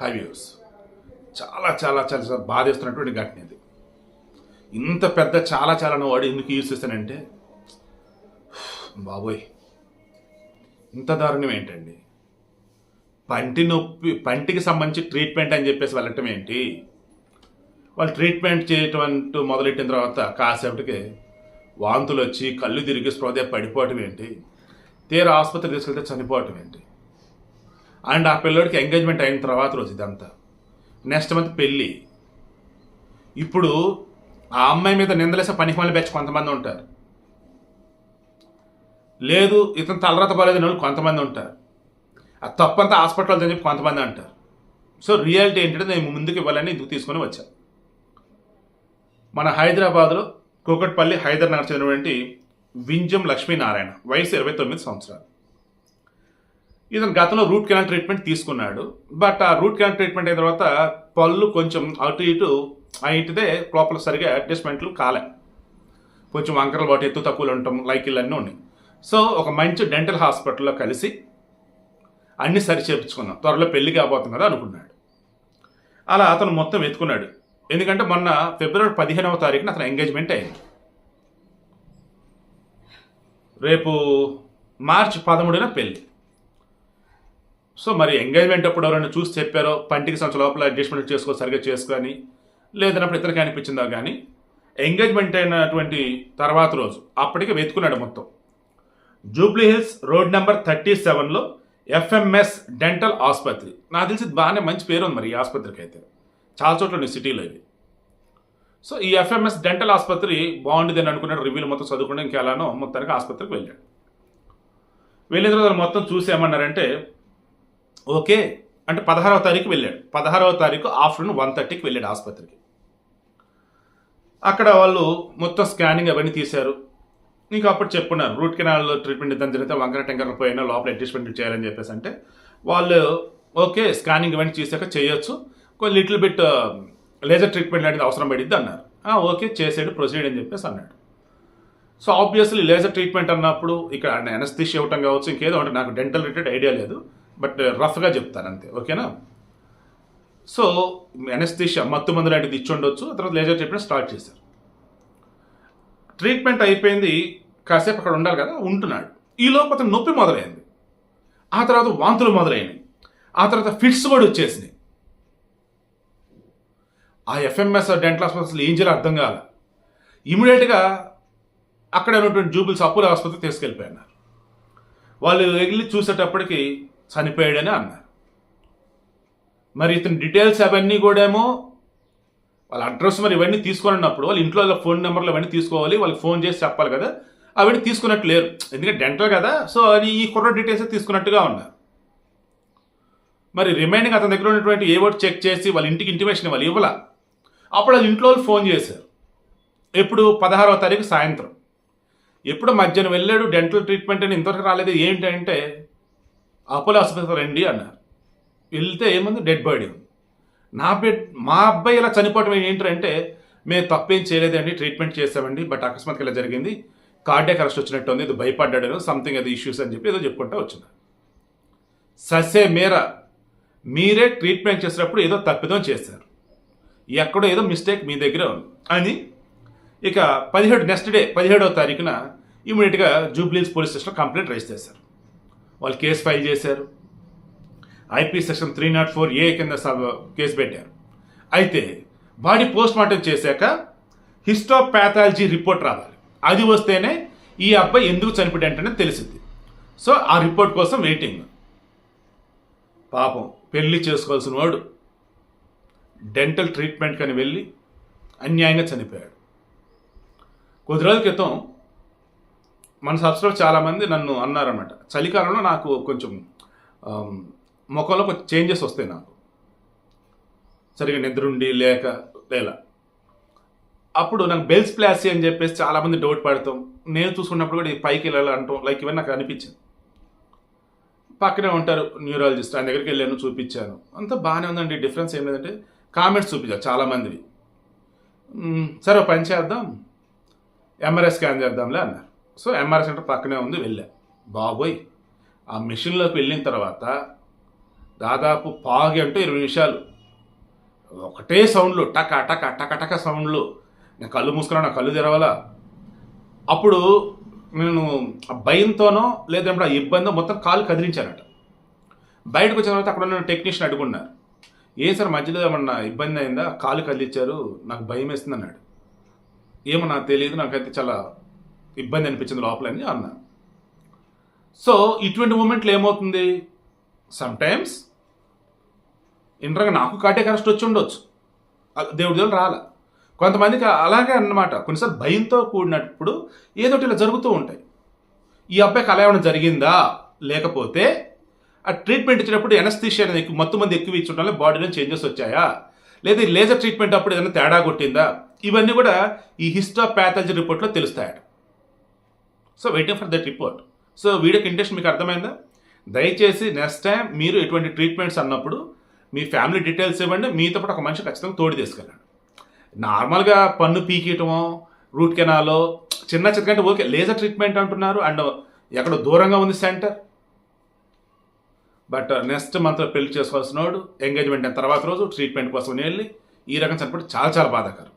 హైవ్యూస్ చాలా చాలా చాలా చాలా బాధేస్తున్నటువంటి ఘటన ఇది. ఇంత పెద్ద చాలా చాలా వాడు ఎందుకు యూజ్ చేస్తానంటే బాబోయ్. ఇంత దారుణం ఏంటండి? పంటి నొప్పి పంటికి సంబంధించి ట్రీట్మెంట్ అని చెప్పేసి వెళ్ళటం ఏంటి? వాళ్ళు ట్రీట్మెంట్ చేయటం అంటూ మొదలెట్టిన తర్వాత కాసేపటికి వాంతులు వచ్చి కళ్ళు తిరిగి స్పృహ పడిపోవటం ఏంటి? తీరా ఆసుపత్రి తీసుకెళ్తే చనిపోవటం ఏంటి? అండ్ ఆ పిల్లోడికి ఎంగేజ్మెంట్ అయిన తర్వాత రోజు ఇదంతా. నెక్స్ట్ మంత్ పెళ్ళి. ఇప్పుడు ఆ అమ్మాయి మీద నిందలేసే పని మళ్ళీ బెచ్చ కొంతమంది ఉంటారు. లేదు ఇతను తలరాత బాగాలేదు వాళ్ళు కొంతమంది ఉంటారు. ఆ తప్పంతా హాస్పిటల్ అని చెప్పి కొంతమంది అంటారు. సో రియాలిటీ ఏంటంటే నేను ముందుకు ఇవ్వాలని ఇందుకు తీసుకొని వచ్చాను మన హైదరాబాద్లో కూకట్పల్లి హైదర్ నగర్ చెందినటువంటి వింజం లక్ష్మీనారాయణ వయసు ఇరవై తొమ్మిది సంవత్సరాలు. ఇతను గతంలో రూట్ కెనాల్ ట్రీట్మెంట్ తీసుకున్నాడు. బట్ ఆ రూట్ కెనాల్ ట్రీట్మెంట్ అయిన తర్వాత పళ్ళు కొంచెం అటు ఇటు ఆ ఇంటిదే లోపల సరిగా అడ్జస్ట్మెంట్లు కాలే. కొంచెం వంకరలు వాటి ఎత్తు తక్కువలు ఉండటం లైక్ అన్నీ ఉన్నాయి. సో ఒక మంచి డెంటల్ హాస్పిటల్లో కలిసి అన్ని సరి చేపించుకున్నాం. త్వరలో పెళ్ళి కాబోతుంది కదా అనుకున్నాడు. అలా అతను మొత్తం ఎత్తుకున్నాడు. ఎందుకంటే మొన్న ఫిబ్రవరి పదిహేనవ తారీఖున అతను ఎంగేజ్మెంట్ అయింది. రేపు మార్చి పదమూడున పెళ్ళి సో మరి ఎంగేజ్మెంట్ అప్పుడు ఎవరైనా చూసి చెప్పారో పంటికి సంవత్సరం లోపల అడ్జస్ట్మెంట్ చేసుకో సరిగ్గా చేసుకొని లేదన్నప్పుడు ఇతనికి అనిపించిందో కానీ ఎంగేజ్మెంట్ అయినటువంటి తర్వాత రోజు అప్పటికి వెతుకున్నాడు మొత్తం. Jubilee Hills road number thirty సెవెన్లో ఎఫ్ఎంఎస్ డెంటల్ ఆసుపత్రి. నాకు తెలిసి బాగానే మంచి పేరు ఉంది మరి ఈ ఆసుపత్రికి అయితే. చాలా చోట్ల ఉన్నాయి సిటీలో ఇది సో ఈ ఎఫ్ఎంఎస్ డెంటల్ ఆసుపత్రి బాగుండేది అని అనుకున్నాడు రివ్యూలు మొత్తం చదువుకుండా ఇంకెలానో ఎలానో మొత్తానికి ఆసుపత్రికి వెళ్ళాడు. వెళ్ళిన తర్వాత మొత్తం చూసి ఏమన్నారంటే ఓకే. అంటే పదహారవ తారీఖు వెళ్ళాడు. పదహారవ తారీఖు ఆఫ్టర్నూన్ వన్ థర్టీకి వెళ్ళాడు ఆసుపత్రికి. అక్కడ వాళ్ళు మొత్తం స్కానింగ్ అవన్నీ తీశారు. నీకు అప్పుడు చెప్పున్నారు రూట్ కెనాల్ ట్రీట్మెంట్ ఇద్దాం జరిగితే వంకర టెంకర్ పోయినా లోపల అడ్జస్ట్మెంట్ చేయాలని చెప్పేసి అంటే వాళ్ళు ఓకే స్కానింగ్ ఇవన్నీ చేశాక చేయొచ్చు. కొన్ని లిటిల్ బిట్ లేజర్ ట్రీట్మెంట్ లాంటిది అవసరం పడిద్ది అన్నారు. ఓకే చేసాడు ప్రొసీడ్ అని చెప్పేసి అన్నాడు. సో ఆబ్వియస్లీ లేజర్ ట్రీట్మెంట్ అన్నప్పుడు ఇక్కడ ఎనస్థిష్ ఇవ్వటం కావచ్చు ఇంకేదో అంటే నాకు డెంటల్ రిలేటెడ్ ఐడియా లేదు. బట్ రఫ్గా చెప్తాను అంతే ఓకేనా? సో ఎనస్థిషియా మత్తు మందు లాంటిది ఇచ్చి ఉండొచ్చు ఆ తర్వాత లేజర్ ట్రీట్మెంట్ స్టార్ట్ చేశారు. ట్రీట్మెంట్ అయిపోయింది కాసేపు అక్కడ ఉండాలి కదా ఉంటున్నాడు. ఈ లోపు అతను నొప్పి మొదలైంది. ఆ తర్వాత వాంతులు మొదలైనవి ఆ తర్వాత ఫిట్స్ కూడా వచ్చేసినాయి. ఆ ఎఫ్ఎంఎస్ డెంటల్ హాస్పిటల్ ఏం చేయాలో అర్థం కాల. ఇమీడియట్గా అక్కడ ఉన్నటువంటి జూబిల్స్ అప్పుల ఆసుపత్రికి తీసుకెళ్ళిపోయినారు. వాళ్ళు వెళ్ళి చూసేటప్పటికి చనిపోయాడని అన్నారు మరి ఇతని డీటెయిల్స్ అవన్నీ కూడా ఏమో వాళ్ళ అడ్రస్ మరి ఇవన్నీ తీసుకున్నప్పుడు వాళ్ళ ఇంట్లో వాళ్ళ ఫోన్ నెంబర్లు అవన్నీ తీసుకోవాలి వాళ్ళకి ఫోన్ చేసి చెప్పాలి కదా. అవన్నీ తీసుకున్నట్టు లేరు. ఎందుకంటే డెంటల్ కదా సో అది ఈ కుర్ర డీటెయిల్స్ తీసుకున్నట్టుగా ఉన్నారు మరి రిమైనింగ్ అతని దగ్గర ఉన్నటువంటి ఏ ఒకటి చెక్ చేసి వాళ్ళ ఇంటికి ఇంటిమేషన్ ఇవ్వాలి ఇవ్వాల. అప్పుడు వాళ్ళ ఇంట్లో వాళ్ళు ఫోన్ చేశారు. ఎప్పుడు? పదహారవ తారీఖు సాయంత్రం. ఎప్పుడు మధ్యాహ్నం వెళ్ళాడు? డెంటల్ ట్రీట్మెంట్ అని ఇంతవరకు రాలేదు. ఏంటంటే అపోలో ఆసుపత్రికి రండి అన్నారు. వెళ్తే ఏముంది? డెడ్ బాడీ ఉంది. నా బెడ్ మా అబ్బాయి ఇలా చనిపోవటం ఏంటంటే మేము తప్పేం చేయలేదండి ట్రీట్మెంట్ చేసామండి బట్ అకస్మాత్తుగా ఇలా జరిగింది. కార్డియాక్ అరెస్ట్ వచ్చినట్టు ఉంది ఇది భయపడ్డాడు సంథింగ్ అది ఇష్యూస్ అని చెప్పి ఏదో చెప్పుకుంటా వచ్చినారు ససే మేర మీరే ట్రీట్మెంట్ చేసేటప్పుడు ఏదో తప్పిదం చేశారు. ఎక్కడో ఏదో మిస్టేక్ మీ దగ్గర ఉంది. అని ఇక పదిహేడు నెక్స్ట్ డే పదిహేడవ తారీఖున ఇమీడియట్గా జూబ్లీస్ పోలీస్ స్టేషన్లో కంప్లైంట్ రైజ్ చేశారు. వాళ్ళు కేసు ఫైల్ చేశారు. IP section three naught four A కింద కేసు పెట్టారు. అయితే బాడీ పోస్ట్ మార్టం చేశాక హిస్టోపాథాలజీ రిపోర్ట్ రావాలి. అది వస్తేనే ఈ అబ్బాయి ఎందుకు చనిపోయాడంటే తెలిసింది. సో ఆ రిపోర్ట్ కోసం వెయిటింగ్. పాపం పెళ్ళి చేసుకోవాల్సిన వాడు డెంటల్ ట్రీట్మెంట్ కని వెళ్ళి అన్యాయంగా చనిపోయాడు. కొద్ది రోజుల క్రితం మన సబ్స్క్రైబ్ చాలామంది నన్ను అన్నారన్నమాట. చలికాలంలో నాకు కొంచెం ముఖంలో కొంచెం చేంజెస్ వస్తాయి నాకు. సరిగా నిద్రుండి లేక లేలా. అప్పుడు నాకు బెల్స్ ప్లాసీ అని చెప్పేసి చాలామంది డౌట్ పడతాం. నేను చూసుకున్నప్పుడు కూడా పైకి వెళ్ళాలి అంటాం. లైక్ ఇవన్నీ నాకు అనిపించింది. పక్కనే ఉంటారు న్యూరాలజిస్ట్. ఆయన దగ్గరికి వెళ్ళాను చూపించాను. అంతా బాగానే ఉందండి. డిఫరెన్స్ ఏం లేదంటే కామెంట్స్ చూపించారు చాలామందివి సరే పని చేద్దాం. ఎంఆర్ఐ స్కాన్ చేద్దాంలే అన్నారు. సో ఎంఆర్ సెంటర్ పక్కనే ఉంది వెళ్ళా. బాబోయ్ ఆ మిషన్లోకి వెళ్ళిన తర్వాత దాదాపు పాగి అంటే ఇరవై నిమిషాలు. ఒకటే సౌండ్లు టక టక టక టక సౌండ్లు. నేను కళ్ళు మూసుకున్నా నా కళ్ళు తెరవాలా? అప్పుడు నేను ఆ భయంతోనో లేదంటే ఆ ఇబ్బందో మొత్తం కాలు కదిలించానట బయటకు వచ్చిన తర్వాత అక్కడ నేను టెక్నీషియన్ అడుగున్నారు ఏ సార్ మధ్యలో ఏమన్నా ఇబ్బంది అయిందా? కాలు కదిలించారు నాకు భయం వేస్తుంది అన్నాడు ఏమో నాకు తెలియదు నాకైతే చాలా ఇబ్బంది అనిపించింది లోపలని అన్నా. సో ఇటువంటి మూమెంట్లు ఏమవుతుంది? సమ్టైమ్స్ ఇంటర్గా నాకు కాటే కరెస్ట్ వచ్చి ఉండొచ్చు. దేవుడి దేవుడు రాలా కొంతమందికి అలాగే అన్నమాట. కొన్నిసార్లు భయంతో కూడినప్పుడు ఏదో ఇలా జరుగుతూ ఉంటాయి. ఈ అబ్బాయికి అలా ఏమైనా జరిగిందా? లేకపోతే ఆ ట్రీట్మెంట్ ఇచ్చినప్పుడు ఎనస్థీషియా అనేది ఎక్కువ మొత్తం మంది ఎక్కువ ఇచ్చి ఉండాలి బాడీలో చేంజెస్ వచ్చాయా? లేదా లేజర్ ట్రీట్మెంట్ అప్పుడు ఏదైనా తేడా కొట్టిందా? ఇవన్నీ కూడా ఈ హిస్టోపాథాలజీ రిపోర్ట్లో తెలుస్తాయట. So waiting for that report so వీడియోకి కంటెస్ట్ మీకు అర్థమైందా? దయచేసి నెక్స్ట్ టైం మీరు ఎటువంటి ట్రీట్మెంట్స్ అన్నప్పుడు మీ ఫ్యామిలీ డీటెయిల్స్ ఇవ్వండి మీతో పాటు ఒక మనిషి ఖచ్చితంగా తోడు తీసుకెళ్ళండి. నార్మల్గా పన్ను పీకేయటమో రూట్ కెనాలో చిన్న చిన్నకంటే ఓకే లేజర్ ట్రీట్మెంట్ అంటున్నారు అండ్ ఎక్కడో దూరంగా ఉంది సెంటర్ బట్ నెక్స్ట్ మంత్ పెళ్ళి చేసుకోవాల్సిన వాడు ఎంగేజ్మెంట్ అయిన తర్వాత రోజు ట్రీట్మెంట్ కోసం వెళ్ళి ఈ రకం చనిపోతే చాలా చాలా బాధాకరం.